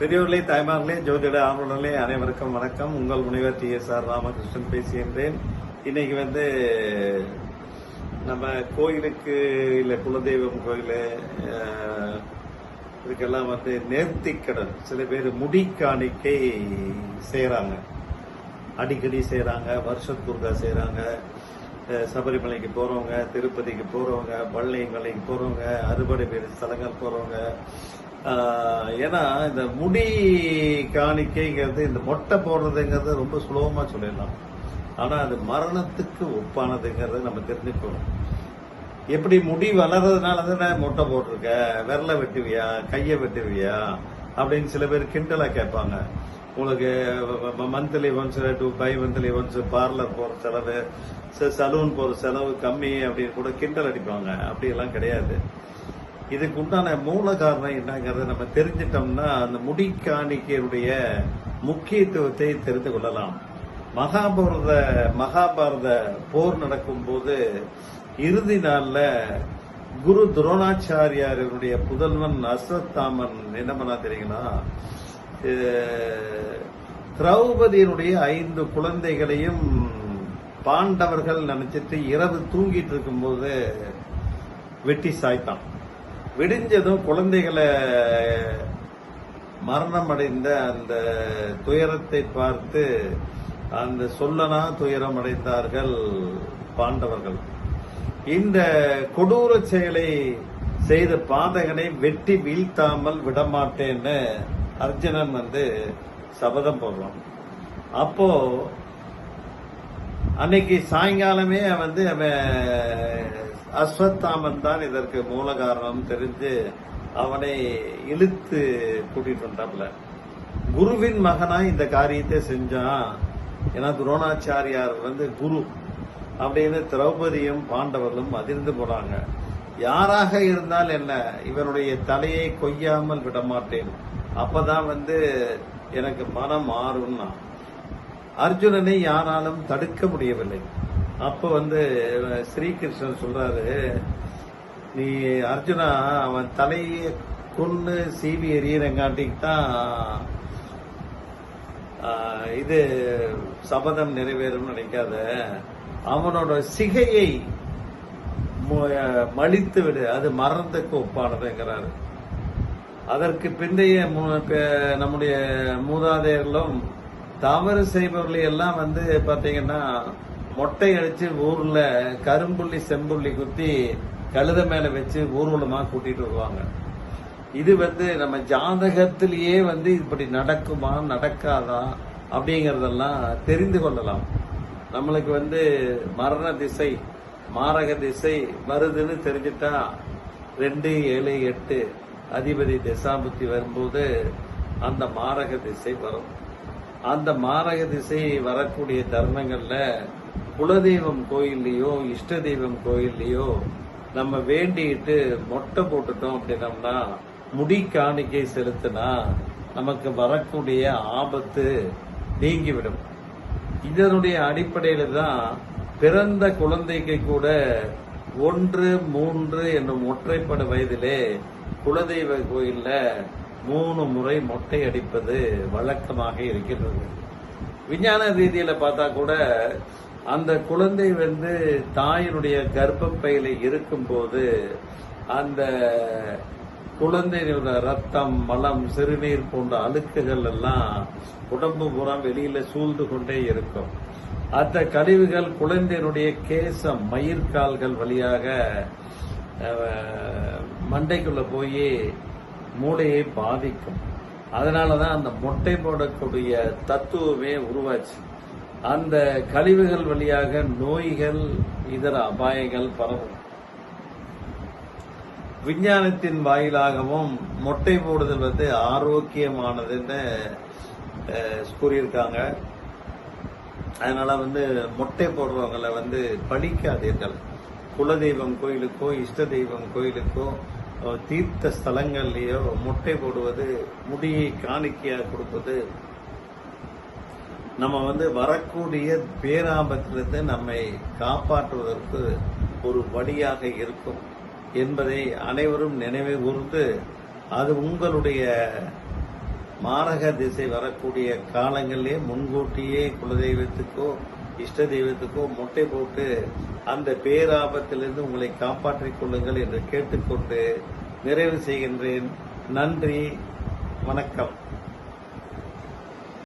பெரியோர்களே தாய்மார்களே ஜோதிட ஆர்வலர்களே அனைவருக்கும் வணக்கம். உங்கள் முனைவர் டி எஸ் ஆர் ராமகிருஷ்ணன் பேசுகின்றேன். இன்னைக்கு வந்து நம்ம கோயிலுக்கு இல்லை குலதெய்வம் கோயில் இதுக்கெல்லாம் வந்து நேர்த்திக்கடன். சில பேர் முடி காணிக்கை செய்கிறாங்க அடிக்கடி செய்கிறாங்க வருஷத்துக்கா செய்கிறாங்க சபரிமலைக்கு போகிறவங்க திருப்பதிக்கு போகிறவங்க பழனி மலைக்கு போகிறவங்க அறுபடை பேர் ஸ்தலங்கள் போகிறவங்க ஏன்னா இந்த முடி காணிக்கைங்கிறது இந்த மொட்டை போடுறதுங்கிறது ரொம்ப சுலபமாக சொல்லிடலாம். ஆனால் அது மரணத்துக்கு ஒப்பானதுங்கிறத நம்ம தெரிஞ்சுக்கணும். எப்படி முடி வளர்றதுனால தானே மொட்டை போட்டிருக்க? விரலை வெட்டுவியா? கையை வெட்டுவியா? அப்படின்னு சில பேர் கிண்டலா கேட்பாங்க. உங்களுக்கு monthly once two by monthly once parlour போகிற செலவு சலூன் போகிற செலவு கம்மி அப்படின்னு கூட கிண்டல் அடிப்பாங்க. அப்படியெல்லாம் கிடையாது. இதுக்கு உண்டான மூல காரணம் என்னங்கிறத நம்ம தெரிஞ்சிட்டோம்னா அந்த முடி காணிக்கையுடைய முக்கியத்துவத்தை தெரிந்து கொள்ளலாம். மகாபாரத மகாபாரத போர் நடக்கும்போது இறுதி நாளில் குரு துரோணாச்சாரியாரனுடைய புதல்வன் அஸ்வத்தாமன் என்ன பண்ணா தெரியுங்களா? திரௌபதியினுடைய ஐந்து குழந்தைகளையும் பாண்டவர்கள் நினைச்சிட்டு இரவு தூங்கிட்டு இருக்கும்போது வெட்டி சாய்த்தான். விடிஞ்சதும் குழந்தைகளை மரணம் அடைந்த அந்த துயரத்தை பார்த்து அந்த சொல்லனா துயரம் அடைந்தார்கள் பாண்டவர்கள். இந்த கொடூர செயலை செய்த பாதகனை வெட்டி வீழ்த்தாமல் விடமாட்டேன்னு அர்ஜுனன் வந்து சபதம் போடுறான். அப்போ அன்னைக்கு சாயங்காலமே வந்து அவன் அஸ்வத்தாமன் தான் இதற்கு மூல காரணம் தெரிஞ்சு அவனை இழுத்து கூட்டிட்டு வந்தாப்புல. குருவின் மகனா இந்த காரியத்தை செஞ்சான். ஏன்னா துரோணாச்சாரியார் வந்து குரு அப்படின்னு திரௌபதியும் பாண்டவர்களும் அதிர்ந்து போறாங்க யாராக இருந்தால் என்ன? இவனுடைய தலையை கொய்யாமல் விடமாட்டேன். அப்பதான் வந்து எனக்கு மனம் மாறும்னா. அர்ஜுனனை யாராலும் தடுக்க முடியவில்லை. அப்ப வந்து ஸ்ரீகிருஷ்ணன் சொல்றாரு நீ அர்ஜுனா அவன் தலையை கொன்னு சீவி எறியறங்காட்டிக்கு தான் இது சபதம் நிறைவேறும் நினைக்காத. அவனோட சிகையை மலித்து விடு அது மரணத்துக்கு ஒப்பானதுங்கிறாரு. அதற்கு பிந்தைய நம்முடைய மூதாதையர்களும் தவறு செய்பவர்களை எல்லாம் வந்து பாத்தீங்கன்னா மொட்டை அடிச்சு ஊர்ல கரும்புள்ளி செம்புள்ளி குத்தி கழுத மேல வச்சு ஊர்வலமா கூட்டிட்டு வருவாங்க. இது வந்து நம்ம ஜாதகத்திலேயே வந்து இப்படி நடக்குமா நடக்காதா அப்படிங்கறதெல்லாம் தெரிந்து கொள்ளலாம். நம்மளுக்கு வந்து மரண திசை மாரக திசை வருதுன்னு தெரிஞ்சிட்டா ரெண்டு ஏழு எட்டு அதிபதி திசாபுத்தி வரும்போது அந்த மாரக திசை வரும். அந்த மாரக திசை வரக்கூடிய தருணங்கள்ல குலதெய்வம் கோயில்லையோ இஷ்ட தெய்வம் கோயில்லையோ நம்ம வேண்டிட்டு மொட்டை போட்டுட்டோம் அப்படின்னம்னா முடி காணிக்கை செலுத்தினா நமக்கு வரக்கூடிய ஆபத்து நீங்கிவிடும். இதனுடைய அடிப்படையில தான் பிறந்த குழந்தைக்கு கூட ஒன்று மூன்று என்னும் ஒற்றைப்பட வயதிலே குலதெய்வ கோயில்ல மூணு முறை மொட்டை அடிப்பது வழக்கமாக இருக்கின்றது. விஞ்ஞான ரீதியில பார்த்தா கூட அந்த குழந்தை வந்து தாயினுடைய கர்ப்பப்பையில இருக்கும்போது அந்த குழந்தையோட ரத்தம் மலம் சிறுநீர் போன்ற அழுக்குகள் எல்லாம் உடம்பு புறம் வெளியில சூழ்ந்து கொண்டே இருக்கும். அந்த கழிவுகள் குழந்தையினுடைய கேசம் மயிர்கால்கள் வழியாக மண்டைக்குள்ள போய் மூளையை பாதிக்கும். அதனாலதான் அந்த மொட்டை போடக்கூடிய தத்துவமே உருவாச்சு. அந்த கழிவுகள் வழியாக நோய்கள் இதர அபாயங்கள் பரவும். விஞ்ஞானத்தின் வாயிலாகவும் மொட்டை போடுதல் வந்து ஆரோக்கியமானதுன்னு கூறியிருக்காங்க. அதனால வந்து மொட்டை போடுறவங்களை வந்து பழிக்காதீர்கள் குலதெய்வம் கோயிலுக்கோ இஷ்ட தெய்வம் கோயிலுக்கோ தீர்த்த ஸ்தலங்கள்லேயோ மொட்டை போடுவது முடியை காணிக்கையாக கொடுப்பது நம்ம வந்து வரக்கூடிய பேராபத்திலிருந்து நம்மை காப்பாற்றுவதற்கு ஒரு வழியாக இருக்கும் என்பதை அனைவரும் நினைவு கூர்ந்து அது உங்களுடைய மாரக திசை வரக்கூடிய காலங்களிலே முன்கூட்டியே குலதெய்வத்துக்கோ இஷ்ட தெய்வத்துக்கோ முட்டை போட்டு அந்த பேராபத்திலிருந்து உங்களை காப்பாற்றிக் கொள்ளுங்கள் என்று கேட்டுக்கொண்டு நிறைவு செய்கின்றேன். நன்றி. வணக்கம்.